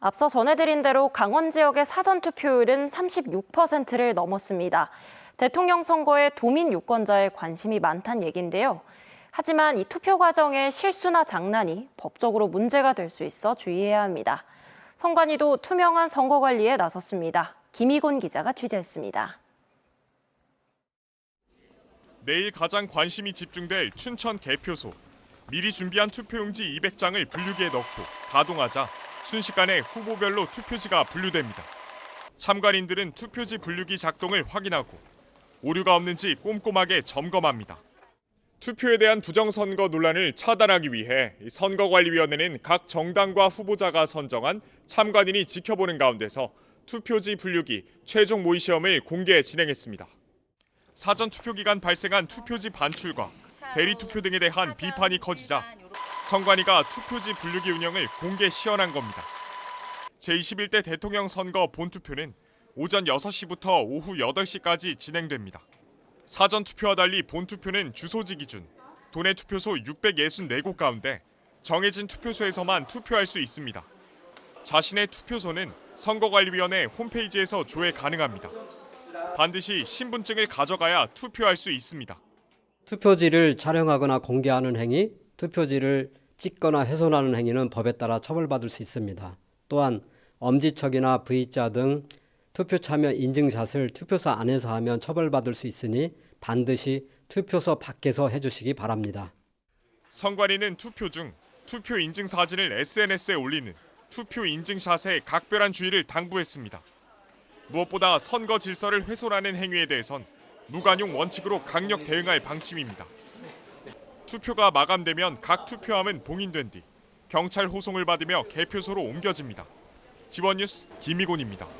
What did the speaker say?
앞서 전해드린 대로 강원 지역의 사전 투표율은 36%를 넘었습니다. 대통령 선거에 도민 유권자의 관심이 많다는 얘기인데요. 하지만 이 투표 과정의 실수나 장난이 법적으로 문제가 될 수 있어 주의해야 합니다. 선관위도 투명한 선거 관리에 나섰습니다. 김희곤 기자가 취재했습니다. 내일 가장 관심이 집중될 춘천 개표소. 미리 준비한 투표용지 200장을 분류기에 넣고 가동하자 순식간에 후보별로 투표지가 분류됩니다. 참관인들은 투표지 분류기 작동을 확인하고 오류가 없는지 꼼꼼하게 점검합니다. 투표에 대한 부정선거 논란을 차단하기 위해 이 선거관리위원회는 각 정당과 후보자가 선정한 참관인이 지켜보는 가운데서 투표지 분류기 최종 모의 시험을 공개 진행했습니다. 사전 투표 기간 발생한 투표지 반출과 대리 투표 등에 대한 비판이 커지자 선관위가 투표지 분류기 운영을 공개 시연한 겁니다. 제21대 대통령 선거 본투표는 오전 6시부터 오후 8시까지 진행됩니다. 사전 투표와 달리 본투표는 주소지 기준 도내 투표소 664곳 가운데 정해진 투표소에서만 투표할 수 있습니다. 자신의 투표소는 선거관리위원회 홈페이지에서 조회 가능합니다. 반드시 신분증을 가져가야 투표할 수 있습니다. 투표지를 촬영하거나 공개하는 행위, 투표지를 찍거나 훼손하는 행위는 법에 따라 처벌받을 수 있습니다. 또한 엄지척이나 V자 등 투표 참여 인증샷을 투표소 안에서 하면 처벌받을 수 있으니 반드시 투표소 밖에서 해주시기 바랍니다. 선관위는 투표 중 투표 인증 사진을 SNS에 올리는 투표 인증샷에 각별한 주의를 당부했습니다. 무엇보다 선거 질서를 훼손하는 행위에 대해선 무관용 원칙으로 강력 대응할 방침입니다. 투표가 마감되면 각 투표함은 봉인된 뒤 경찰 호송을 받으며 개표소로 옮겨집니다. 지원 뉴스 김희곤입니다.